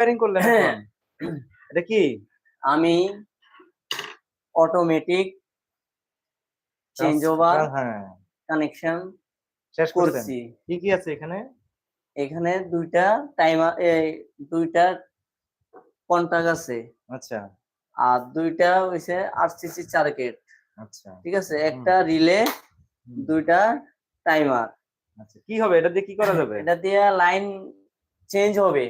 Repairing করলেন হ্যাঁ। এটা কি? আমি অটোমেটিক চেঞ্জ ওভার কানেকশন শেষ করছি। কি কি আছে এখানে? এখানে দুইটা টাইমার দুইটা কন্টাক্ট আছে। আচ্ছা। আর দুইটা হইছে আরসিসি সার্কিট আচ্ছা। ঠিক আছে? একটা রিলে দুইটা টাইমার আচ্ছা। কি হবে? এটা দিয়ে কি করা যাবে? এটা দিয়ে লাইন চেঞ্জ হবে।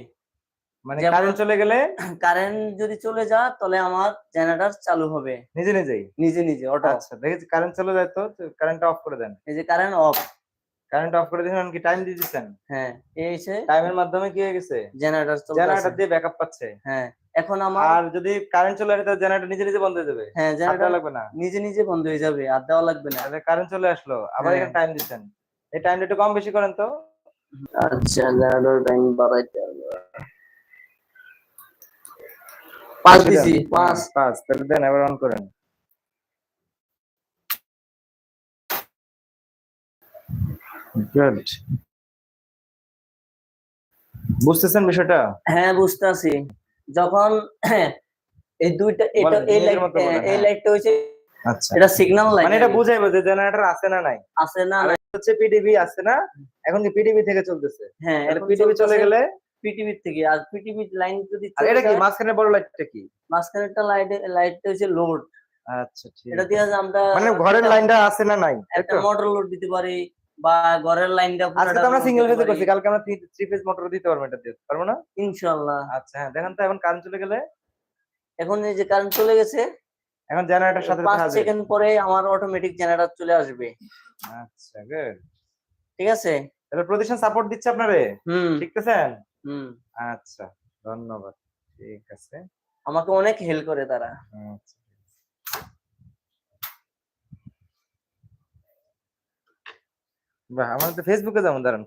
মানে কারেন্ট চলে গেলে কারেন্ট যদি চলে যায় তাহলে আমার জেনারেটর চালু হবে। নিজে নিজেই? নিজে নিজে অটো আচ্ছা দেখেছি কারেন্ট চলে যায় তো কারেন্টটা অফ করে দেন। এই যে কারেন্ট অফ কারেন্ট অফ করে দিয়েছেন কি টাইম দিয়ে দিচ্ছেন? হ্যাঁ এই হচ্ছে টাইমের মাধ্যমে কি হয়ে গেছে? জেনারেটর জেনারেটর দিয়ে ব্যাকআপ পাচ্ছে। হ্যাঁ এখন আমার আর যদি কারেন্ট চলে আসে তাহলে জেনারেটর নিজে নিজে বন্ধ হয়ে যাবে। হ্যাঁ জেনারেটর লাগবে না। নিজে নিজে বন্ধ হয়ে যাবে আর দেওয়া লাগবে না। তাহলে কারেন্ট চলে আসলো আবার হ্যাঁ। এখানে টাইম দিচ্ছেন। এই টাইমটা একটু কম বেশি করেন তো। আচ্ছা জেনারেটর টাইম বাড়াইতে হবে পাঁচ দিছি। পাঁচ হ্যাঁ, পাঁচ তাহলে দেন এবার অন করেন। গুড বুঝতেছেন বিষয়টা? হ্যাঁ বুঝতে আছি যখন এই দুইটা এটা এই লাইট এই হ্যাঁ। লাইটটা হচ্ছে আচ্ছা। এটা সিগন্যাল লাইট মানে এটা বুঝাইবো যে জেনারেটর আছে না নাই? আছে না হচ্ছে পিডিবি আছে না? এখন কি পিডিবি থেকে চলতেছে? হ্যাঁ তাহলে পিডিবি চলে গেলে পিটিভি থেকে আর পিটিভি লাইন যদি এটা কি মাঝখানে বড় লাইটটা কি? মাঝখানেরটা লাইট লাইটটা হচ্ছে লোড আচ্ছা ঠিক এটা দিয়ে আমরা মানে ঘরের লাইনটা আছে না নাই? একটা মোটর লোড দিতে পারি বা ঘরের লাইনটা আজকে তো আমরা সিঙ্গেল ফেজে করছি কালকে আমরা থ্রি ফেজ মোটর দিতে পারব এটা দিয়ে পারব না? ইনশাআল্লাহ। আচ্ছা হ্যাঁ দেখেন তো এখন কারেন্ট চলে গেলে? এখন এই যে কারেন্ট চলে গেছে এখন জেনারেটর সাথে পাঁচ দেখা যাবে। সেকেন্ড পরে আমার অটোমেটিক জেনারেটর চলে আসবে। আচ্ছা গুড ঠিক আছে? তাহলে প্রতিষ্ঠান সাপোর্ট দিচ্ছে আপনারে? হুম। শিখতেছেন? আচ্ছা ধন্যবাদ। ঠিক আছে। আমাকে অনেক হেল্প করে তারা। আচ্ছা। বাহ আমার তো ফেসবুকে যেমন দাঁড়ান